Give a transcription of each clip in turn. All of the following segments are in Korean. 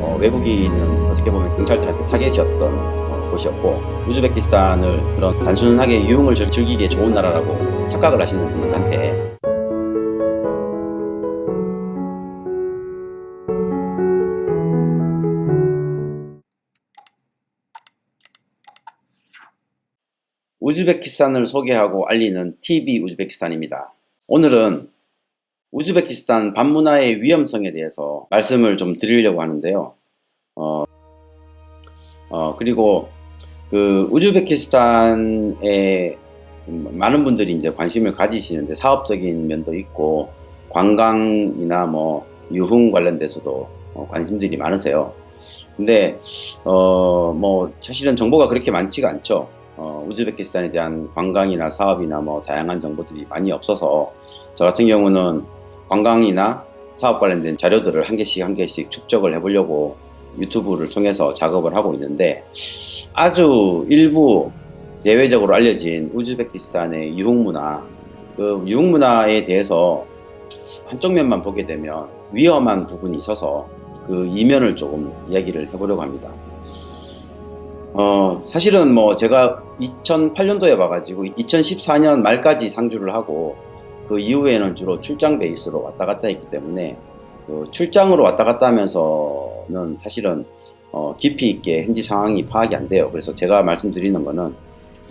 어, 외국인은 어떻게 보면 경찰들한테 타겟이었던 어, 곳이었고 우즈베키스탄을 그런 단순하게 유흥을 즐- 즐기기에 좋은 나라라고 착각을 하시는 분들한테 우즈베키스탄을 소개하고 알리는 TV 우즈베키스탄입니다. 오늘은 우즈베키스탄 반문화의 위험성에 대해서 말씀을 좀 드리려고 하는데요. 어, 어, 그리고 그 우즈베키스탄에 많은 분들이 이제 관심을 가지시는데 사업적인 면도 있고 관광이나 뭐 유흥 관련돼서도 어, 관심들이 많으세요. 근데 어, 뭐 사실은 정보가 그렇게 많지가 않죠. 어, 우즈베키스탄에 대한 관광이나 사업이나 뭐 다양한 정보들이 많이 없어서 저 같은 경우는 관광이나 사업 관련된 자료들을 한 개씩 한 개씩 축적을 해보려고 유튜브를 통해서 작업을 하고 있는데 아주 일부 대외적으로 알려진 우즈베키스탄의 유흥문화 그 유흥문화에 대해서 한쪽 면만 보게 되면 위험한 부분이 있어서 그 이면을 조금 이야기를 해보려고 합니다. 어, 사실은 뭐 제가 2008년도에 와가지고 2014년 말까지 상주를 하고 그 이후에는 주로 출장 베이스로 왔다 갔다 했기 때문에 그 출장으로 왔다 갔다 하면서는 사실은 어, 깊이 있게 현지 상황이 파악이 안 돼요. 그래서 제가 말씀드리는 거는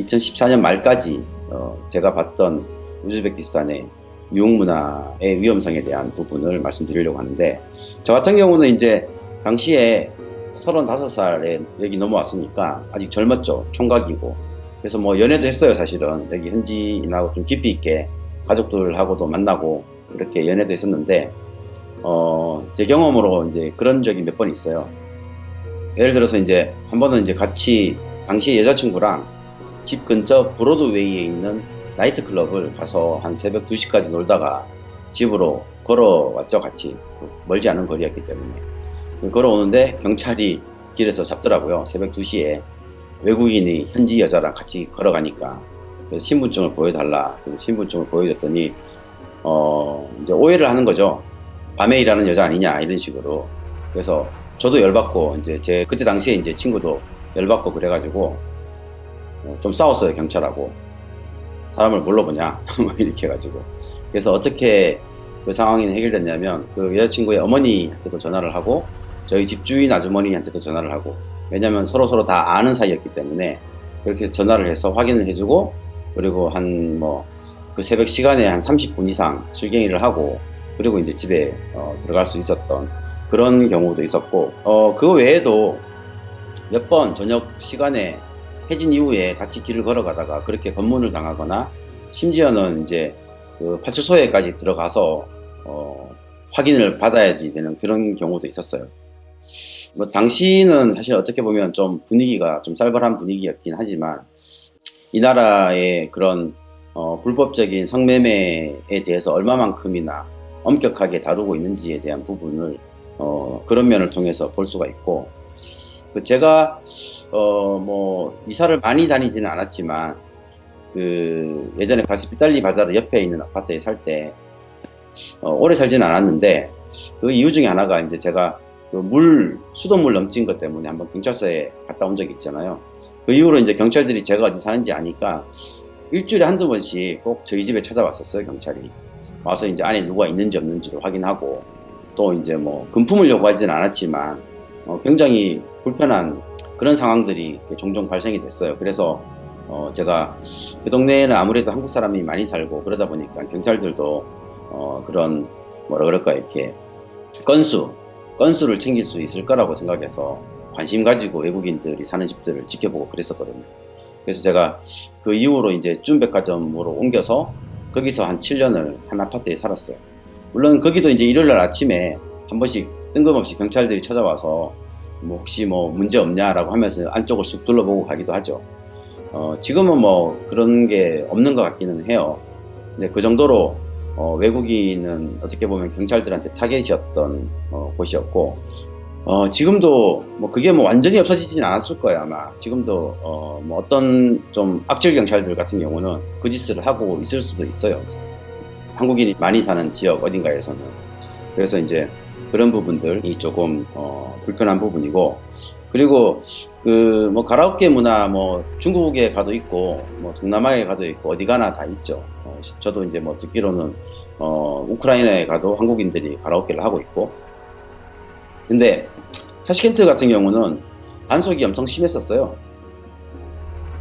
2014년 말까지 어, 제가 봤던 우즈베키스탄의 유흥문화의 위험성에 대한 부분을 말씀드리려고 하는데 저 같은 경우는 이제 당시에 35살에 여기 넘어왔으니까 아직 젊었죠. 총각이고. 그래서 뭐 연애도 했어요, 사실은. 여기 현지인하고 좀 깊이 있게 가족들하고도 만나고 그렇게 연애도 했었는데, 어, 제 경험으로 이제 그런 적이 몇 번 있어요. 예를 들어서 이제 한 번은 이제 같이 당시 여자친구랑 집 근처 브로드웨이에 있는 나이트클럽을 가서 한 새벽 2시까지 놀다가 집으로 걸어왔죠, 같이. 멀지 않은 거리였기 때문에. 걸어오는데 경찰이 길에서 잡더라고요. 새벽 2시에 외국인이 현지 여자랑 같이 걸어가니까 그래서 신분증을 보여달라. 그래서 신분증을 보여줬더니 어 이제 오해를 하는 거죠. 밤에 일하는 여자 아니냐 이런 식으로. 그래서 저도 열받고 이제 제 그때 당시에 이제 친구도 열받고 그래가지고 어, 좀 싸웠어요 경찰하고 사람을 뭘로 보냐 뭐 이렇게 해가지고 그래서 어떻게 그 상황이 해결됐냐면 그 여자친구의 어머니한테도 전화를 하고 저희 집주인 아주머니한테도 전화를 하고 왜냐면 서로 서로 다 아는 사이였기 때문에 그렇게 전화를 해서 확인을 해주고 그리고 한 뭐 그 새벽 시간에 한 30분 이상 실갱이를 하고 그리고 이제 집에 어, 들어갈 수 있었던 그런 경우도 있었고 어, 그 외에도 몇 번 저녁 시간에 해진 이후에 같이 길을 걸어가다가 그렇게 검문을 당하거나 심지어는 이제 그 파출소에까지 들어가서 어, 확인을 받아야지 되는 그런 경우도 있었어요. 뭐 당시는 사실 어떻게 보면 좀 분위기가 좀 쌀벌한 분위기였긴 하지만 이 나라의 그런 어, 불법적인 성매매에 대해서 얼마만큼이나 엄격하게 다루고 있는지에 대한 부분을 어, 그런 면을 통해서 볼 수가 있고 그 제가 어, 뭐 이사를 많이 다니지는 않았지만 그 예전에 가스피탈리 바자르 옆에 있는 아파트에 살때 어, 오래 살지는 않았는데 그 이유 중에 하나가 이제 제가 그 물 수돗물 넘친 것 때문에 한번 경찰서에 갔다 온 적이 있잖아요. 그 이후로 이제 경찰들이 제가 어디 사는지 아니까 일주일에 한두 번씩 꼭 저희 집에 찾아왔었어요 경찰이 와서 이제 안에 누가 있는지 없는지를 확인하고 또 이제 뭐 금품을 요구하지는 않았지만 어, 굉장히 불편한 그런 상황들이 종종 발생이 됐어요. 그래서 어, 제가 그 동네에는 아무래도 한국 사람이 많이 살고 그러다 보니까 경찰들도 어, 그런 뭐라 그럴까 이렇게 건수 건수를 챙길 수 있을 거라고 생각해서 관심 가지고 외국인들이 사는 집들을 지켜보고 그랬었거든요. 그래서 제가 그 이후로 이제 쭌백화점으로 옮겨서 거기서 한 7년을 한 아파트에 살았어요. 물론 거기도 이제 일요일 날 아침에 한 번씩 뜬금없이 경찰들이 찾아와서 뭐 혹시 뭐 문제 없냐라고 하면서 안쪽을 쑥 둘러보고 가기도 하죠. 어, 지금은 뭐 그런 게 없는 것 같기는 해요. 근데 그 정도로 어, 외국인은 어떻게 보면 경찰들한테 타겟이었던 어, 곳이었고 어, 지금도 뭐 그게 뭐 완전히 없어지진 않았을 거예요 아마. 지금도 어, 뭐 어떤 좀 악질 경찰들 같은 경우는 그 짓을 하고 있을 수도 있어요. 한국인이 많이 사는 지역 어딘가에서는. 그래서 이제 그런 부분들이 조금 어, 불편한 부분이고. 그리고 그 뭐 가라오케 문화 뭐 중국에 가도 있고 뭐 동남아에 가도 있고 어디 가나 다 있죠. 어, 저도 이제 뭐 듣기로는 어, 우크라이나에 가도 한국인들이 가라오케를 하고 있고 근데 타시켄트 같은 경우는 단속이 엄청 심했었어요.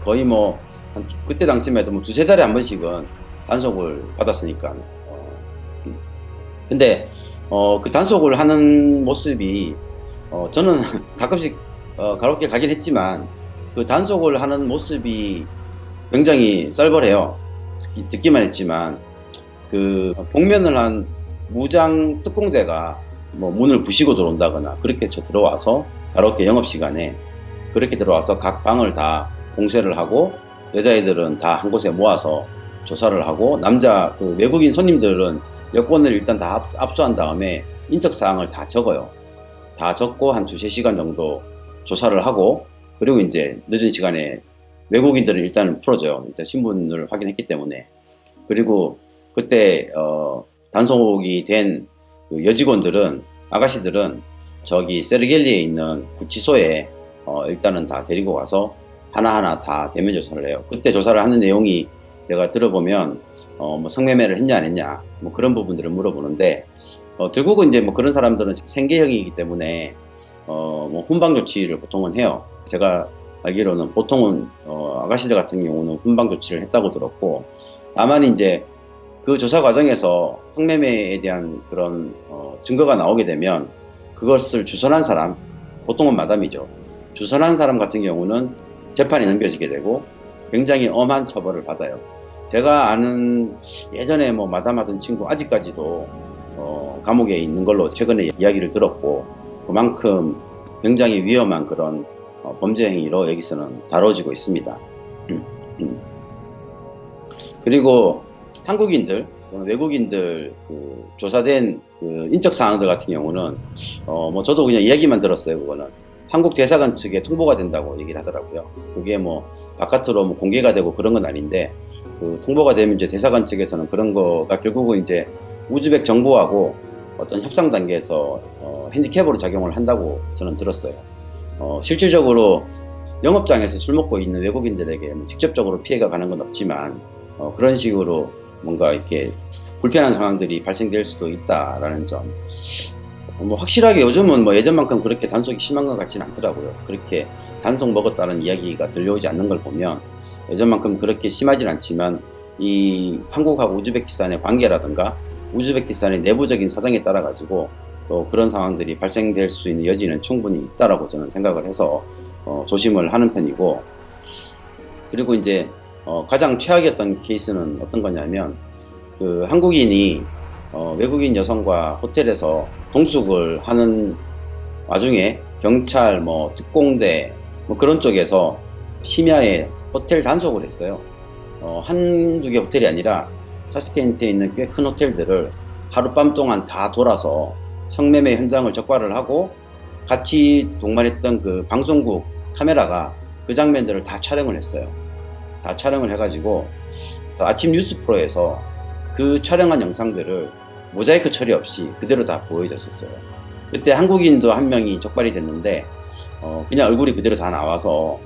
거의 뭐 한- 그때 당시만 해도 뭐 두세 달에 한 번씩은 단속을 받았으니까. 어, 음. 근데 어, 그 단속을 하는 모습이 어, 저는 가끔씩 어, 가볍게 가긴 했지만 그 단속을 하는 모습이 굉장히 썰벌해요. 듣기, 듣기만 했지만 그 복면을 한 무장 특공대가 뭐 문을 부시고 들어온다거나 그렇게 저 들어와서 가볍게 영업 시간에 그렇게 들어와서 각 방을 다 공세를 하고 여자애들은 다 한 곳에 모아서 조사를 하고 남자 그 외국인 손님들은 여권을 일단 다 압- 압수한 다음에 인적 사항을 다 적어요. 다 적고 한 두세 시간 정도 조사를 하고 그리고 이제 늦은 시간에 외국인들은 일단 풀어줘요. 일단 신분을 확인했기 때문에 그리고 그때 어, 단속이 된그 여직원들은 아가씨들은 저기 세르겔리에 있는 구치소에 어, 일단은 다 데리고 가서 하나하나 다 대면 조사를 해요. 그때 조사를 하는 내용이 제가 들어보면 어, 뭐 성매매를 했냐 안 했냐 뭐 그런 부분들을 물어보는데 어, 결국은 이제 뭐 그런 사람들은 생계형이기 때문에 어, 뭐 훈방 조치를 보통은 해요. 제가 알기로는 보통은 어, 아가씨들 같은 경우는 훈방 조치를 했다고 들었고 다만 이제 그 조사 과정에서 성매매에 대한 그런 어, 증거가 나오게 되면 그것을 주선한 사람 보통은 마담이죠. 주선한 사람 같은 경우는 재판에 넘겨지게 되고 굉장히 엄한 처벌을 받아요. 제가 아는 예전에 뭐 마담하던 친구 아직까지도 어, 감옥에 있는 걸로 최근에 이야기를 들었고 그만큼 굉장히 위험한 그런 어, 범죄 행위로 여기서는 다뤄지고 있습니다. 음, 음. 그리고 한국인들 또는 외국인들 그 조사된 그 인적 사항들 같은 경우는 어 뭐 저도 그냥 이야기만 들었어요 그거는. 한국 대사관 측에 통보가 된다고 얘기를 하더라고요. 그게 뭐 바깥으로 뭐 공개가 되고 그런 건 아닌데 그 통보가 되면 이제 대사관 측에서는 그런 거가 결국은 이제 우즈벡 정부하고 어떤 협상 단계에서 어, 핸디캡으로 작용을 한다고 저는 들었어요. 어, 실질적으로 영업장에서 술 먹고 있는 외국인들에게 뭐 직접적으로 피해가 가는 건 없지만 어, 그런 식으로 뭔가 이렇게 불편한 상황들이 발생될 수도 있다라는 점. 어, 뭐 확실하게 요즘은 뭐 예전만큼 그렇게 단속이 심한 것 같지는 않더라고요. 그렇게 단속 먹었다는 이야기가 들려오지 않는 걸 보면 예전만큼 그렇게 심하진 않지만 이 한국하고 우즈베키스탄의 관계라든가 우즈베키스탄의 내부적인 사정에 따라 가지고 또 그런 상황들이 발생될 수 있는 여지는 충분히 있다라고 저는 생각을 해서 어, 조심을 하는 편이고 그리고 이제 어, 가장 최악이었던 케이스는 어떤 거냐면 그 한국인이 어, 외국인 여성과 호텔에서 동숙을 하는 와중에 경찰 뭐 특공대 뭐 그런 쪽에서 심야에 호텔 단속을 했어요. 어, 한두 개 호텔이 아니라 타스켄트에 있는 꽤 큰 호텔들을 하룻밤 동안 다 돌아서 성매매 현장을 적발을 하고 같이 동반했던 그 방송국 카메라가 그 장면들을 다 촬영을 했어요. 다 촬영을 해가지고 아침 뉴스 프로에서 그 촬영한 영상들을 모자이크 처리 없이 그대로 다 보여줬었어요. 그때 한국인도 한 명이 적발이 됐는데 어, 그냥 얼굴이 그대로 다 나와서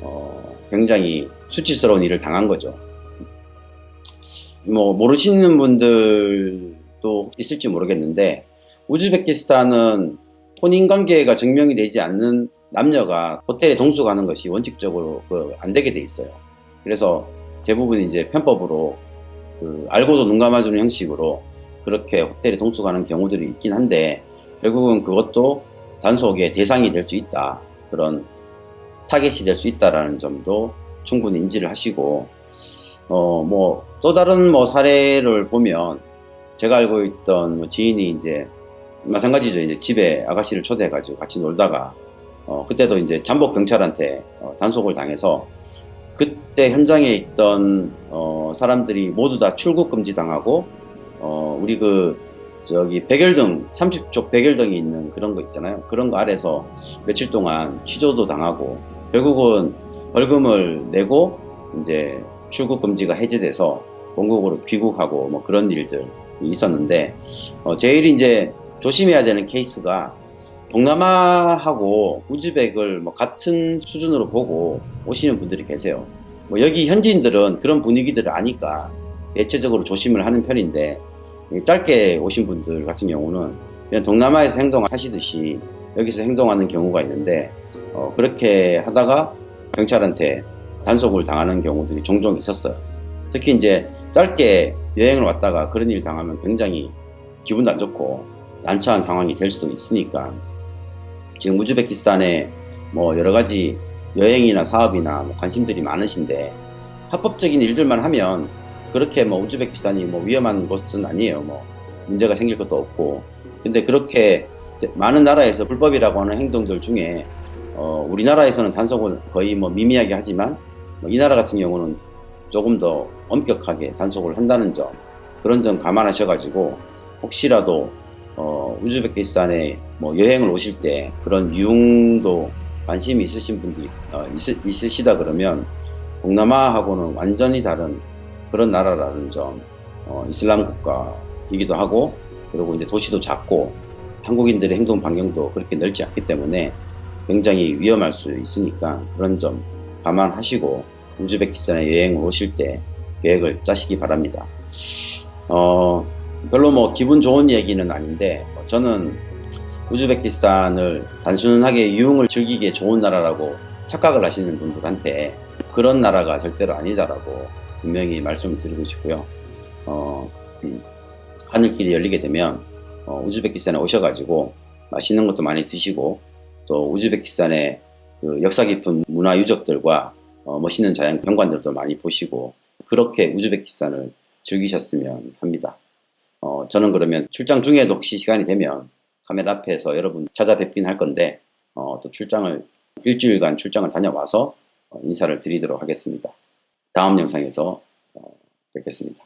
어, 굉장히 수치스러운 일을 당한 거죠. 뭐 모르시는 분들도 있을지 모르겠는데 우즈베키스탄은 혼인 관계가 증명이 되지 않는 남녀가 호텔에 동수 가는 것이 원칙적으로 그 안 되게 돼 있어요. 그래서 대부분 이제 편법으로 그 알고도 눈 감아주는 형식으로 그렇게 호텔에 동수가는 경우들이 있긴 한데 결국은 그것도 단속의 대상이 될 수 있다. 그런 타겟이 될 수 있다라는 점도 충분히 인지를 하시고 어 뭐 또 다른 뭐 사례를 보면 제가 알고 있던 뭐 지인이 이제 마찬가지죠. 이제 집에 아가씨를 초대해 가지고 같이 놀다가 어 그때도 이제 잠복 경찰한테 어, 단속을 당해서 그때 현장에 있던 어, 사람들이 모두 다 출국 금지 당하고 어, 우리 그 저기 백열등 30쪽 백열등이 있는 그런 거 있잖아요. 그런 거 아래서 며칠 동안 취조도 당하고 결국은 벌금을 내고 이제 출국 금지가 해제돼서 본국으로 귀국하고 뭐 그런 일들이 있었는데 어, 제일 이제 조심해야 되는 케이스가 동남아하고 우즈벡을 뭐 같은 수준으로 보고 오시는 분들이 계세요. 뭐 여기 현지인들은 그런 분위기들을 아니까 대체적으로 조심을 하는 편인데 이 짧게 오신 분들 같은 경우는 그냥 동남아에서 행동하시듯이 여기서 행동하는 경우가 있는데 어, 그렇게 하다가 경찰한테 단속을 당하는 경우들이 종종 있었어요. 특히 이제 짧게 여행을 왔다가 그런 일 당하면 굉장히 기분도 안 좋고 난처한 상황이 될 수도 있으니까 지금 우즈베키스탄에 뭐 여러 가지 여행이나 사업이나 뭐 관심들이 많으신데 합법적인 일들만 하면 그렇게 뭐 우즈베키스탄이 뭐 위험한 곳은 아니에요. 뭐 문제가 생길 것도 없고 근데 그렇게 많은 나라에서 불법이라고 하는 행동들 중에 어, 우리나라에서는 단속을 거의 뭐 미미하게 하지만 뭐 이 나라 같은 경우는 조금 더 엄격하게 단속을 한다는 점 그런 점 감안하셔가지고 혹시라도 어, 우즈베키스탄에 뭐 여행을 오실 때 그런 유흥도 관심이 있으신 분들이 어, 있, 있으시다 그러면 동남아하고는 완전히 다른 그런 나라라는 점 어, 이슬람 국가이기도 하고 그리고 이제 도시도 작고 한국인들의 행동 반경도 그렇게 넓지 않기 때문에 굉장히 위험할 수 있으니까 그런 점 감안하시고 우즈베키스탄에 여행을 오실 때 계획을 짜시기 바랍니다. 어, 별로 뭐 기분 좋은 얘기는 아닌데 뭐 저는 우즈베키스탄을 단순하게 유흥을 즐기기에 좋은 나라라고 착각을 하시는 분들한테 그런 나라가 절대로 아니다라고 분명히 말씀을 드리고 싶고요. 어, 음, 하늘길이 열리게 되면 어, 우즈베키스탄에 오셔가지고 맛있는 것도 많이 드시고 또 우즈베키스탄의 그 역사 깊은 문화 유적들과 어, 멋있는 자연 경관들도 많이 보시고 그렇게 우즈베키스탄을 즐기셨으면 합니다. 어, 저는 그러면 출장 중에도 혹시 시간이 되면 카메라 앞에서 여러분 찾아뵙긴 할 건데 어, 또 출장을 일주일간 출장을 다녀와서 어, 인사를 드리도록 하겠습니다. 다음 영상에서 어, 뵙겠습니다.